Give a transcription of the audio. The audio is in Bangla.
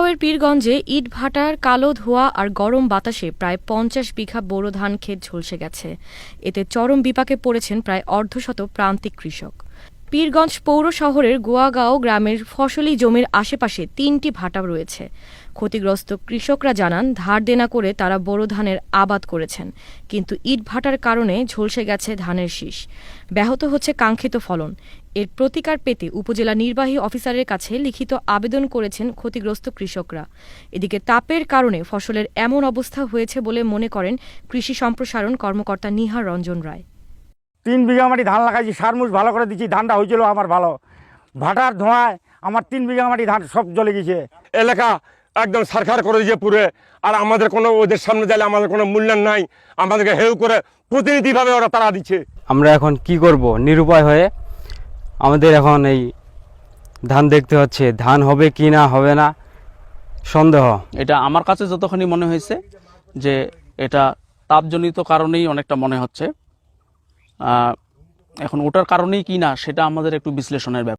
ঠাকুরগাঁওয়ের পীরগঞ্জে ইট ভাটার কালো ধোয়া আর গরম বাতাসে প্রায় পঞ্চাশ বিঘা বোরো ধান ক্ষেত ঝলসে গেছে। এতে চরম বিপাকে পড়েছেন প্রায় অর্ধশত প্রান্তিক কৃষক। পীরগঞ্জ পৌর শহরের গোয়াগাঁও গ্রামের ফসলি জমির আশেপাশে তিনটি ভাটা রয়েছে। ক্ষতিগ্রস্ত কৃষকরা জানান, ধার দেনা করে তারা বোরো ধানের আবাদ করেছেন, কিন্তু ইট ভাটার কারণে ঝলসে গেছে ধানের শীষ। ব্যাহত হচ্ছে কাঙ্ক্ষিত ফলন। এর প্রতিকার পেতে উপজেলা নির্বাহী অফিসারের কাছে লিখিত আবেদন করেছেন ক্ষতিগ্রস্ত কৃষকরা। এদিকে তাপের কারণে ফসলের এমন অবস্থা হয়েছে বলে মনে করেন কৃষি সম্প্রসারণ কর্মকর্তা নিহার রঞ্জন রায়। তিন বিঘা মাটি ধান লাগাইছি সারমুজ ভালো করে দিচ্ছি ধানটা হয়েছিল আমার ভালো। ভাটার ধোঁয়ায় আমার তিন বিঘা মাটি ধান সব জ্বলে গেছে। এলাকা একদম সারখার করে দিয়েছে পুরে আর আমাদের কোনো ওদের সামনে গেলে আমাদের কোনো মূল্যায়ন নাই। আমাদেরকে হেউ করে প্রতিনিধিভাবে ওরা তারা দিচ্ছে। আমরা এখন কি করব? নিরুপায় হয়ে আমাদের এখন এই ধান দেখতে হচ্ছে ধান হবে কি না হবে না সন্দেহ। এটা আমার কাছে যতখানি মনে হয়েছে যে এটা তাপজনিত কারণেই অনেকটা মনে হচ্ছে। এখন ওটার কারণেই কি না সেটা আমাদের একটু বিশ্লেষণের ব্যাপার।